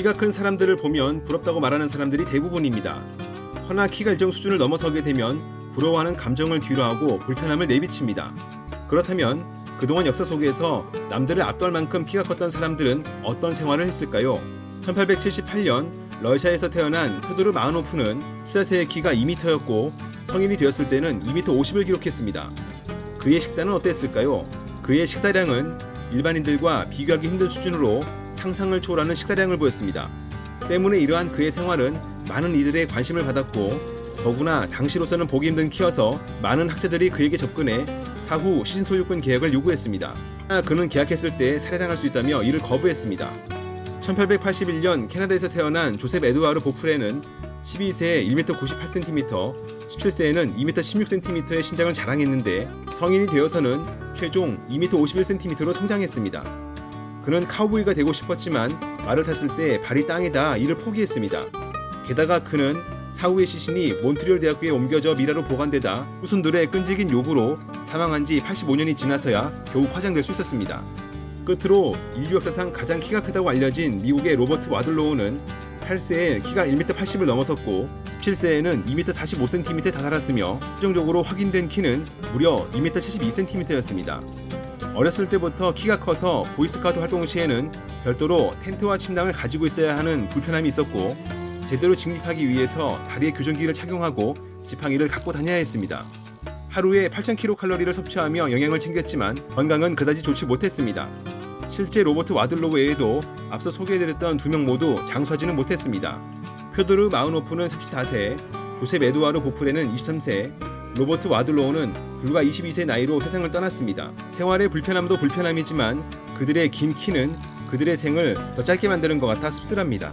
키가 큰 사람들을 보면 부럽다고 말하는 사람들이 대부분입니다. 허나 키가 일정 수준을 넘어서게 되면 부러워하는 감정을 뒤로하고 불편함을 내비칩니다. 그렇다면 그동안 역사 속에서 남들을 압도할 만큼 키가 컸던 사람들은 어떤 생활을 했을까요? 1878년 러시아에서 태어난 표도르 마은호프는 14세의 키가 2m였고 성인이 되었을 때는 2m 50을 기록했습니다. 그의 식단은 어땠을까요? 그의 식사량은 일반인들과 비교하기 힘든 수준으로 상상을 초월하는 식사량을 보였습니다. 때문에 이러한 그의 생활은 많은 이들의 관심을 받았고 더구나 당시로서는 보기 힘든 키여서 많은 학자들이 그에게 접근해 사후 신소유권 계약을 요구했습니다. 그는 계약했을 때 살해당할 수 있다며 이를 거부했습니다. 1881년 캐나다에서 태어난 조셉 에드와르 보프레는 12세에 1m 98cm, 17세에는 2m 16cm의 신장을 자랑했는데 성인이 되어서는 최종 2m 51cm로 성장했습니다. 그는 카우보이가 되고 싶었지만 말을 탔을 때 발이 땅에 닿아 이를 포기했습니다. 게다가 그는 사후의 시신이 몬트리올 대학교에 옮겨져 미라로 보관되다 후손들의 끈질긴 요구로 사망한 지 85년이 지나서야 겨우 화장될 수 있었습니다. 끝으로 인류 역사상 가장 키가 크다고 알려진 미국의 로버트 와들로우는 8세에 키가 1m 80을 넘어섰고 17세에는 2m 45cm에 다다랐으며 최종적으로 확인된 키는 무려 2m 72cm였습니다. 어렸을 때부터 키가 커서 보이스카우트 활동 시에는 별도로 텐트와 침낭을 가지고 있어야 하는 불편함이 있었고 제대로 직립하기 위해서 다리에 교정기를 착용하고 지팡이를 갖고 다녀야 했습니다. 하루에 8,000kcal를 섭취하며 영양을 챙겼지만 건강은 그다지 좋지 못했습니다. 실제 로버트 와들로우 외에도 앞서 소개해드렸던 두 명 모두 장수하지는 못했습니다. 표도르 마은호프는 34세, 조셉 에드와르 보프레는 23세, 로버트 와들로우는 불과 22세 나이로 세상을 떠났습니다. 생활의 불편함도 불편함이지만 그들의 긴 키는 그들의 생을 더 짧게 만드는 것 같아 씁쓸합니다.